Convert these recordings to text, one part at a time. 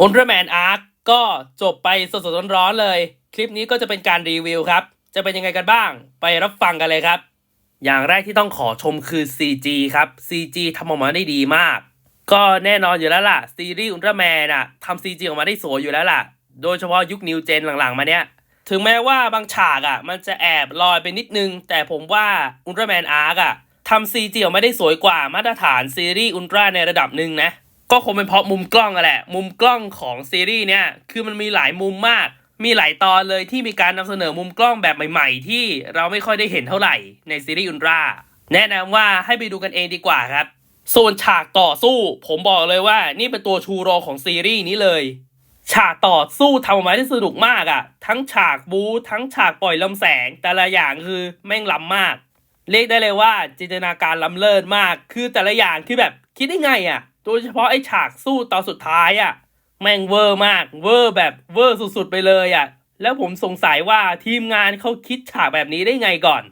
อุลตร้าแมนอาร์คก็จบไปสดๆร้อนๆเลย คลิปนี้ก็จะเป็นการรีวิวครับ จะเป็นยังไงกันบ้าง ไปรับฟังกันเลยครับ อย่างแรกที่ต้องขอชมคือ CG ครับ CG ทำออกมาได้ดีมาก ก็แน่นอนอยู่แล้วล่ะ ซีรีส์อุลตร้าแมนอะทำ CG ออกมาได้สวยอยู่แล้วล่ะ โดยเฉพาะยุคนิวเจนหลังๆ มาเนี้ยถึงแม้ว่าบางฉากอะมันจะแอบลอยไปนิดนึง แต่ผมว่าอุลตร้าแมนอาร์กอะทำ CG ออกมาได้สวยกว่ามาตรฐานซีรีส์อุลตร้าในระดับหนึ่งนะ ก็คงเป็นเพราะมุมกล้องอะแหละ มุมกล้องของซีรีส์เนี่ยคือมันมีหลายมุมมาก มีหลายตอนเลยที่มีการนำเสนอมุมกล้องแบบใหม่ ๆ ที่เราไม่ค่อยได้เห็นเท่าไหร่ในซีรีส์อุลตราแนะนำว่าให้ไปดูกันเองดีกว่าครับส่วนฉากต่อสู้ ผมบอกเลยว่านี่เป็นตัวชูโรงของซีรีส์นี้เลย ฉากต่อสู้ทำออกมาได้สนุกมากอะ่ะ ทั้งฉากบู๊ทั้งฉากปล่อยลำแสง แต่ละอย่างคือแม่งล้ำมาก เรียกได้เลยว่าจินตนาการล้ำเลิศมาก คือแต่ละอย่างคือแบบคิดได้ไงอะ่ะ โดยเฉพาะไอ้ฉากสู้ตอนสุดท้ายอะ่ะ แม่งเวอร์มาก เวอร์แบบเวอร์สุดๆไปเลยอะ่ะ แล้วผมสงสัยว่าทีมงานเขาคิดฉากแบบนี้ได้ไงก่อน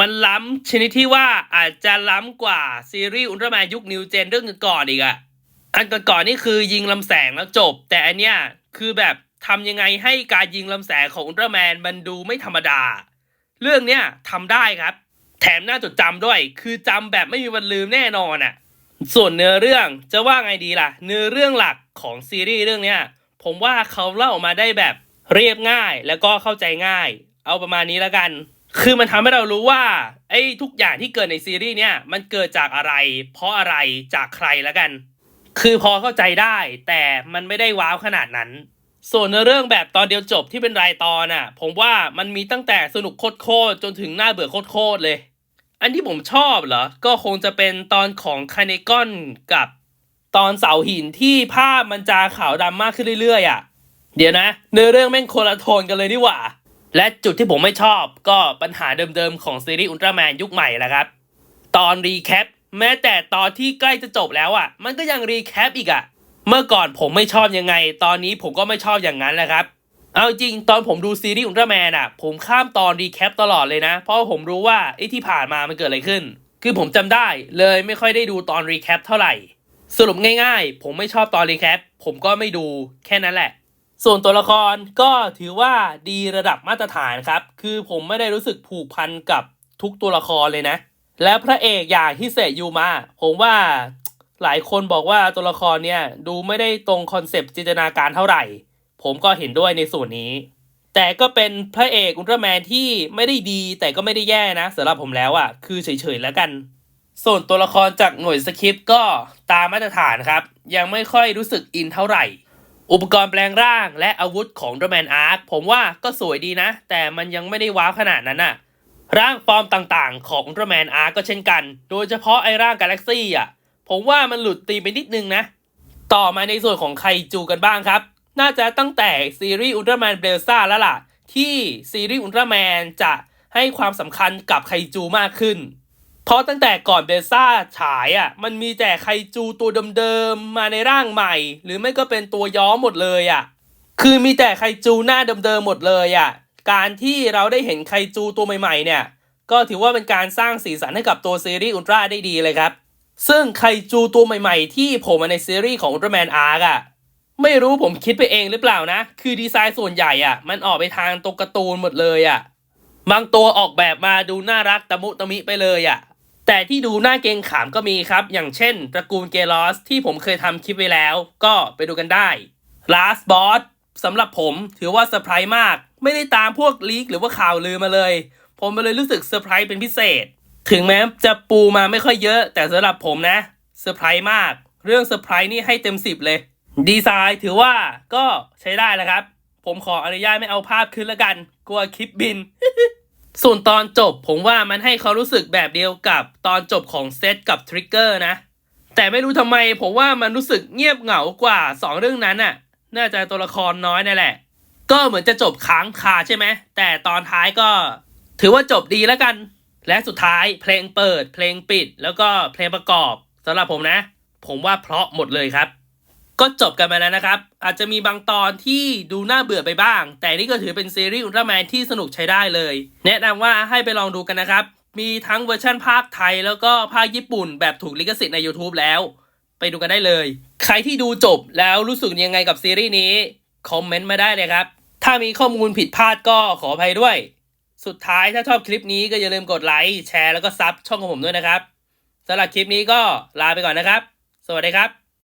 มันล้ำชนิดที่ว่าอาจจะล้ำกว่าซีรีส์อุลตร้าแมนยุคนิวเจนเรื่องก่อนอีกอะอันก่อนๆนี่คือยิงลำแสงแล้วจบ แต่อันเนี้ยคือแบบทำยังไงให้การยิงลำแสงของอุลตร้าแมนมันดูไม่ธรรมดา เรื่องเนี้ยทำได้ครับ แถมน่าจดจำด้วย คือจำแบบไม่มีวันลืมแน่นอนอะ ส่วนเนื้อเรื่องจะว่าไงดีล่ะ เนื้อเรื่องหลักของซีรีส์เรื่องเนี้ยผมว่าเขาเล่าออกมาได้แบบเรียบง่ายแล้วก็เข้าใจง่าย เอาประมาณนี้แล้วกัน คือมันทำให้เรารู้ว่าไอ้ทุกอย่างที่เกิดในซีรีส์เนี่ยมันเกิดจากอะไร เพราะอะไรจากใครแล้วกัน คือพอเข้าใจได้แต่มันไม่ได้ว้าวขนาดนั้น ส่วนในเรื่องแบบตอนเดียวจบที่เป็นรายตอนอะ ผมว่ามันมีตั้งแต่สนุกโคตรๆจนถึงน่าเบื่อโคตรๆเลย อันที่ผมชอบเหรอ ก็คงจะเป็นตอนของคาเนกอนกับตอนเสาหินที่ภาพมันจะขาวดำมากขึ้นเรื่อยๆอะ เดี๋ยวนะเนื้อเรื่องแม่งคนละโทนกันเลยนี่หว่า และจุดที่ผมไม่ชอบก็ปัญหาเดิมๆของซีรีส์อุลตร้าแมนยุคใหม่แหละครับ ตอนรีแคปแม้แต่ตอนที่ใกล้จะจบแล้วอะ มันก็ยังรีแคปอีกอะ เมื่อก่อนผมไม่ชอบยังไง ตอนนี้ผมก็ไม่ชอบอย่างนั้นแหละครับ เอาจริงตอนผมดูซีรีส์อุลตร้าแมนอะ ผมข้ามตอนรีแคปตลอดเลยนะ เพราะว่าผมรู้ว่าไอ้ที่ผ่านมามันเกิดอะไรขึ้น คือผมจำได้เลยไม่ค่อยได้ดูตอนรีแคปเท่าไหร่ สรุปง่ายๆ ผมไม่ชอบตอนรีแคปผมก็ไม่ดูแค่นั้นแหละ ส่วนตัวละครก็ถือว่าดีระดับมาตรฐานครับ คือผมไม่ได้รู้สึกผูกพันกับทุกตัวละครเลยนะ และพระเอกอย่างฮิเซยูมาผมว่าหลายคนบอกว่าตัวละครเนี่ยดูไม่ได้ตรงคอนเซปต์จินตนาการเท่าไหร่ ผมก็เห็นด้วยในส่วนนี้ แต่ก็เป็นพระเอกอุลตร้าแมนที่ไม่ได้ดีแต่ก็ไม่ได้แย่นะสำหรับผมแล้วอะ่ะ คือเฉยๆแล้วกัน ส่วนตัวละครจากหน่วยสคริปต์ก็ตามมาตรฐานครับ ยังไม่ค่อยรู้สึกอินเท่าไหร่ อุปกรณ์แปลงร่างและอาวุธของ The Man Arc ผมว่าก็สวยดีนะ แต่มันยังไม่ได้ว้าวขนาดนั้นอะร่างฟอร์มต่างๆ ของ The Man Arc ก็เช่นกัน โดยเฉพาะไอ้ร่างกาแล็กซี่อะผมว่ามันหลุดตีไปนิดนึงนะ ต่อมาในส่วนของไคจูกันบ้างครับ น่าจะตั้งแต่ซีรีส์อุลตร้าแมนเบลซ่าแล้วล่ะ ที่ซีรีส์อุลตร้าแมนจะให้ความสำคัญกับไคจูมากขึ้น เพราะตั้งแต่ก่อนเบลซ่าฉายอะมันมีแต่ไคจูตัวเดิมๆมาในร่างใหม่ หรือไม่ก็เป็นตัวย้อมหมดเลยอะคือมีแต่ไคจูหน้าเดิมๆหมดเลยอะการที่เราได้เห็นไคจูตัวใหม่ๆเนี่ยก็ถือว่าเป็นการสร้างสีสันให้กับตัวซีรีส์อุลตร้าได้ดีเลยครับ ซึ่งไคจูตัวใหม่ๆ ที่โผล่มาในซีรีส์ของอุลตร้าแมนอาร์กอะ ไม่รู้ผมคิดไปเองหรือเปล่านะ คือดีไซน์ส่วนใหญ่อะ มันออกไปทางตัวการ์ตูนหมดเลยอะ บางตัวออกแบบมาดูน่ารักตะมุตะมิไปเลยอะ แต่ที่ดูน่าเกงขามก็มีครับ อย่างเช่น ตระกูลเกลอสที่ผมเคยทำคลิปไว้แล้ว ก็ไปดูกันได้ Last Boss สำหรับผมถือว่าเซอร์ไพรส์มาก ไม่ได้ตามพวกลีกหรือว่าข่าวลือมาเลย ผมเลยรู้สึกเซอร์ไพรส์เป็นพิเศษ ถึงแม้จะปูมาไม่ค่อยเยอะ แต่สำหรับผมนะเซอร์ไพรส์มาก เรื่องเซอร์ไพรส์นี่ให้เต็มสิบเลย ดีไซน์ถือว่าก็ใช้ได้แล้วครับ ผมขออนุญาตไม่เอาภาพขึ้นแล้วกัน กลัวคลิปบิน ส่วนตอนจบผมว่ามันให้เขารู้สึกแบบเดียวกับตอนจบของเซตกับทริกเกอร์นะ แต่ไม่รู้ทำไมผมว่ามันรู้สึกเงียบเหงากว่า 2 เรื่องนั้นน่ะ น่าจะตัวละครน้อยนั่นแหละ ก็เหมือนจะจบค้างคาใช่ไหม แต่ตอนท้ายก็ ถือว่าจบดีแล้วกัน และสุดท้ายเพลงเปิด เพลงปิด แล้วก็เพลงประกอบสำหรับผมนะ ผมว่าเพราะหมดเลยครับ ก็จบกันมาแล้วนะครับ อาจจะมีบางตอนที่ดูน่าเบื่อไปบ้าง แต่นี่ก็ถือเป็นซีรีส์อุลตร้าแมนที่สนุกใช้ได้เลย แนะนำว่าให้ไปลองดูกันนะครับ มีทั้งเวอร์ชั่นภาคไทยแล้วก็ภาคญี่ปุ่นแบบถูกลิขสิทธิ์ใน YouTube แล้ว ไปดูกันได้เลย ใครที่ดูจบแล้วรู้สึกยังไงกับซีรีส์นี้ คอมเมนต์มาได้เลยครับ ถ้ามีข้อมูลผิดพลาดก็ขออภัยด้วย สุดท้ายถ้าชอบคลิปนี้ก็อย่าลืมกดไลค์แชร์แล้วก็ซับช่องของผมด้วยนะครับสำหรับคลิปนี้ก็ลาไปก่อนนะครับ สวัสดีครับ